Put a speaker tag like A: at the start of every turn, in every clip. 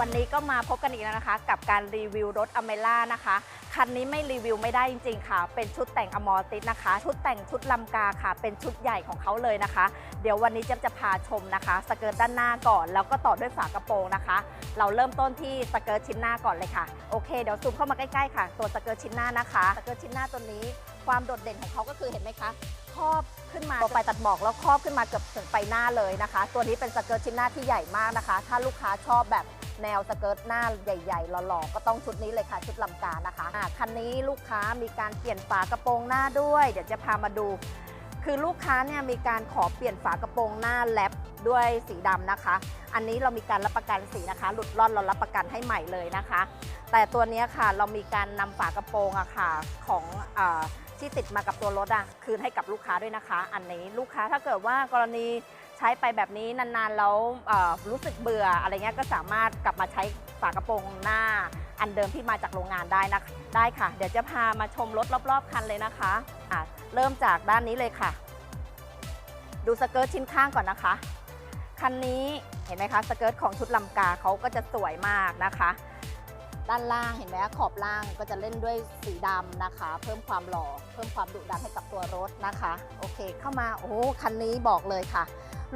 A: วันนี้ก็มาพบกันอีกแล้วนะคะ กับการรีวิวรถอเมล่านะคะ คันนี้ไม่รีวิวไม่ได้จริงๆค่ะ เป็นชุดแต่งอมอติสนะคะ ชุดแต่งชุดลำกาค่ะ เป็นชุดใหญ่ของเขาเลยนะคะ เดี๋ยววันนี้เจ๊จะพาชมนะคะ สเกิร์ตด้านหน้าก่อน แล้วก็ต่อด้วยฝากระโปรงนะคะ เราเริ่มต้นที่สเกิร์ตชิ้นหน้าก่อนเลยค่ะโอเคเดี๋ยวซูมเข้ามาใกล้ๆค่ะ ตัวสเกิร์ตชิ้นหน้านะคะสเกิร์ตชิ้นหน้าตัวนี้ ความโดดเด่นของเขาก็คือเห็นไหมคะครอบขึ้นมาตัวปลายตัดหมอกแล้วครอบขึ้นมาเกือบถึงไปหน้าเลยนะคะ ตัวนี้เป็นสเกิร์ตชิ้นหน้าที่ใหญ่มากนะคะ ถ้าลูกค้าชอบแบบ แนวสเกิร์ตหน้าใหญ่ๆหล่อๆก็ต้องชุดนี้เลยค่ะ ชุดลำกานะคะอ่าคันนี้ลูกค้ามีการเปลี่ยนฝากระโปรงหน้าด้วย เดี๋ยวจะพามาดู คือลูกค้าเนี่ยมีการขอเปลี่ยนฝากระโปรงหน้าแลบด้วยสีดำนะคะ อันนี้เรามีการรับประกันสีนะคะ หลุดร่อนเรารับประกันให้ใหม่เลยนะคะ แต่ตัวนี้ค่ะเรามีการนำฝากระโปรงอะค่ะของอที่ติดมากับตัวรถอะคืนให้กับลูกค้าด้วยนะคะ อันนี้ลูกค้าถ้าเกิดว่ากรณี ใช้ไปแบบนี้นานๆแล้วรู้สึกเบื่ออะไรเงี้ยก็สามารถกลับมาใช้ฝากระโปรงหน้า อันเดิมที่มาจากโรงงานได้นะได้ค่ะ เดี๋ยวจะพามาชมรถรอบๆ คันเลยนะคะะเริ่มจากด้านนี้เลยค่ะ ดูสเกิร์ตชิ้นข้างก่อนนะคะ คันนี้เห็นไหมคะสเกิร์ตของชุดลำกาเขาก็จะสวยมากนะคะ ด้านล่างเห็นไหมขอบล่างก็จะเล่นด้วยสีดำนะคะ เพิ่มความหล่อเพิ่มความดุดันให้กับตัวรถนะคะ โอเคเข้ามาโอ้คันนี้บอกเลยค่ะ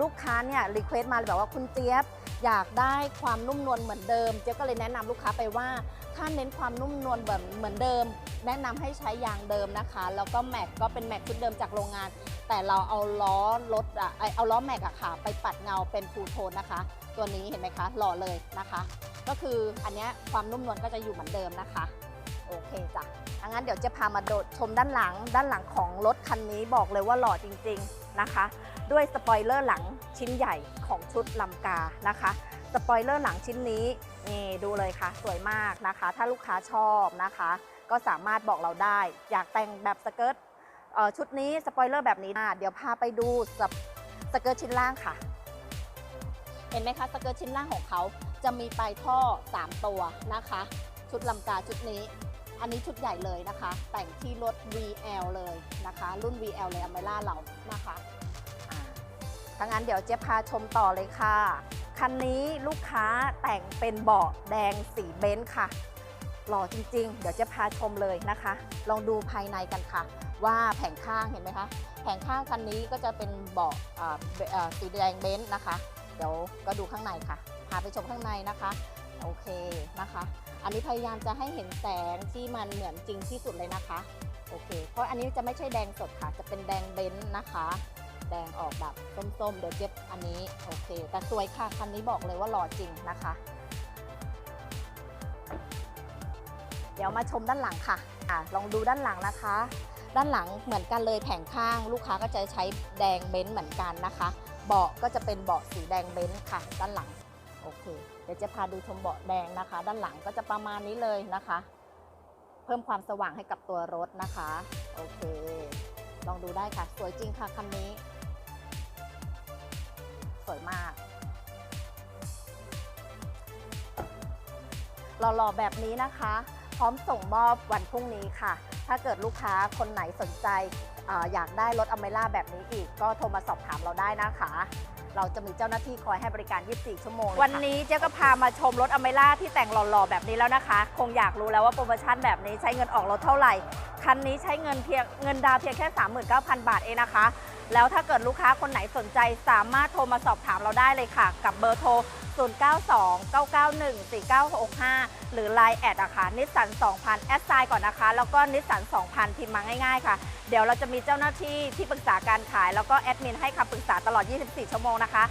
A: ลูกค้าเนี่ยรีเควสต์มาเลยแบบว่าคุณเจี๊ยบอยากได้ความนุ่มนวลเหมือนเดิม เจี๊ยบก็เลยแนะนำลูกค้าไปว่าถ้าเน้นความนุ่มนวลแบบเหมือนเดิม แนะนำให้ใช้ยางเดิมนะคะแล้วก็แม็กก็เป็นแม็กชุดเดิมจากโรงงาน แต่เราเอาล้อรถอะไอเอาล้อแม็กอะค่ะ ไปปัดเงาเป็นทูโทนนะคะ ตัวนี้เห็นไหมคะหล่อเลยนะคะ ก็คืออันเนี้ยความนุ่มนวลก็จะอยู่เหมือนเดิมนะคะ โอเคจ้ะงั้นเดี๋ยวจะพามาโดดชมด้านหลังด้านหลังของรถคันนี้บอกเลยว่าหล่อจริง ๆ นะคะ ด้วยสปอยเลอร์หลังชิ้นใหญ่ของชุดลำกานะคะ สปอยเลอร์หลังชิ้นนี้นี่ดูเลยค่ะ สวยมากนะคะ ถ้าลูกค้าชอบนะคะ ก็สามารถบอกเราได้ อยากแต่งแบบสเกิร์ตชุดนี้สปอยเลอร์แบบนี้อะเดี๋ยวพาไปดูสเปสเกิร์ตชิ้นล่างค่ะ เห็นไหมคะสเกิร์ตชิ้นล่างของเขาจะมีปลายท่อ 3 ตัวนะคะ ชุดลำกาชุดนี้ อันนี้ชุดใหญ่เลยนะคะ แต่งที่รถ VL เลยนะคะ รุ่น VL เลยอเมล่าเรานะคะถ้างั้นเดี๋ยวเจ๊พาชมต่อเลยค่ะ คันนี้ลูกค้าแต่งเป็นเบาะแดงสีเบนซ์ค่ะ หล่อจริงๆ เดี๋ยวจะพาชมเลยนะคะ ลองดูภายในกันค่ะ ว่าแผงข้างเห็นไหมคะ แผงข้างคันนี้ก็จะเป็นเบาะสีแดงเบนซ์นะคะ เดี๋ยวก็ดูข้างในค่ะ พาไปชมข้างในนะคะ โอเคนะคะ อันนี้พยายามจะให้เห็นแสงที่มันเหมือนจริงที่สุดเลยนะคะ โอเค เพราะอันนี้จะไม่ใช่แดงสดค่ะ จะเป็นแดงเบนซ์นะคะ แดงออกแบบส้มๆ เดี๋ยวเจ็บอันนี้โอเค แต่สวยค่ะคันนี้บอกเลยว่าหล่อจริงนะคะ เดี๋ยวมาชมด้านหลังค่ะอะ ลองดูด้านหลังนะคะ ด้านหลังเหมือนกันเลยแผงข้าง ลูกค้าก็จะใช้แดงเบนซ์เหมือนกันนะคะ เบาะก็จะเป็นเบาะสีแดงเบนซ์ค่ะ ด้านหลัง โอเค เดี๋ยวจะพาดูชมเบาะแดงนะคะ ด้านหลังก็จะประมาณนี้เลยนะคะ เพิ่มความสว่างให้กับตัวรถนะคะ โอเค ลองดูได้ค่ะ สวยจริงค่ะคันนี้ สวยมากหล่อๆแบบนี้นะคะ พร้อมส่งมอบวันพรุ่งนี้ค่ะ ถ้าเกิดลูกค้าคนไหนสนใจออยากได้รถอเมล่าแบบนี้อีก ก็โทรมาสอบถามเราได้นะคะ เราจะมีเจ้าหน้าที่คอยให้บริการ 24 ชั่วโมงเลยค่ะ วันนี้เจ๊ก็พามาชมรถอเมล่าที่แต่งหล่อๆ แบบนี้แล้วนะคะ คงอยากรู้แล้วว่าโปรโมชั่นแบบนี้ใช้เงินออกรถเท่าไหร่ คันนี้ใช้เงินเพียงเงินดาวเพียงแค่ 39,000 บาทเองนะคะ แล้วถ้าเกิดลูกค้าคนไหนสนใจสามารถโทรมาสอบถามเราได้เลยค่ะ กับเบอร์โทร 0929914965 หรือ Line แอดนะคะนิสสัน2,000 แอดไซน์ก่อนนะคะ แล้วก็นิสสัน2,000 พิมพ์มาง่ายๆค่ะ เดี๋ยวเราจะมีเจ้าหน้าที่ที่ปรึกษาการขาย แล้วก็แอดมินให้คำปรึกษาตลอด 24 ชั่วโมงนะคะ